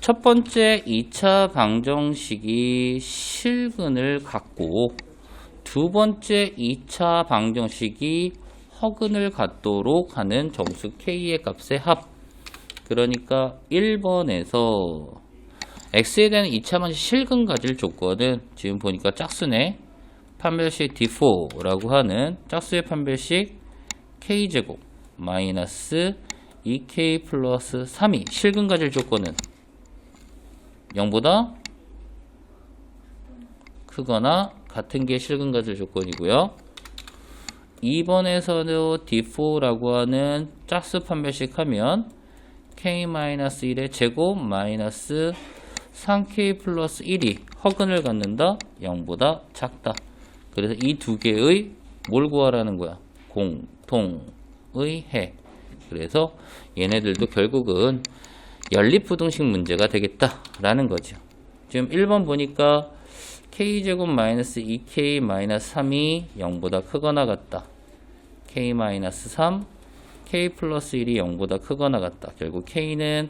첫 번째 2차 방정식이 실근을 갖고 두 번째 2차 방정식이 허근을 갖도록 하는 정수 k의 값의 합. 그러니까 1번에서 x에 대한 2차 방정식 실근 가질 조건은 지금 보니까 짝수네. 판별식 D4라고 하는 짝수의 판별식 k제곱 마이너스 2k 플러스 3이 실근 가질 조건은 0보다 크거나 같은 게 실근 가질 조건이고요. 2번에서도 D4라고 하는 짝수 판별식 하면 k-1의 제곱 마이너스 3k 플러스 1이 허근을 갖는다 0보다 작다. 그래서 이 두 개의 뭘 구하라는 거야? 공통의 해. 그래서 얘네들도 결국은 연립부등식 문제가 되겠다라는 거죠. 지금 1번 보니까 k제곱 마이너스 2k 마이너스 3이 0보다 크거나 같다. k 마이너스 3, k 플러스 1이 0보다 크거나 같다. 결국 k는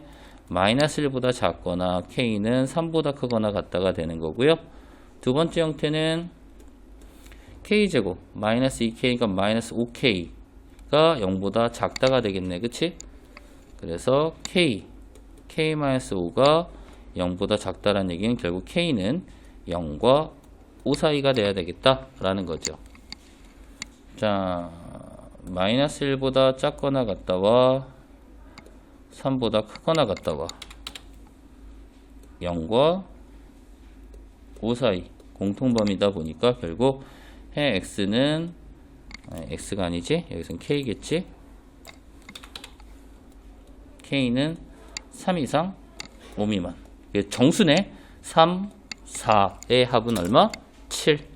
마이너스 1보다 작거나 k는 3보다 크거나 같다가 되는 거고요. 두 번째 형태는 k제곱 마이너스 2k니까 마이너스 5k 가 0보다 작다가 되겠네. 그치? 그래서 k, k-5가 0보다 작다라는 얘기는 결국 k는 0과 5 사이가 돼야 되겠다라는 거죠. 자, 마이너스 1보다 작거나 같다와 3보다 크거나 같다와 0과 5 사이 공통범위다 보니까 결국 해 x는 x가 아니지? 여기서는 k겠지? K는 3 이상 5 미만. 정수네. 3, 4의 합은 얼마? 7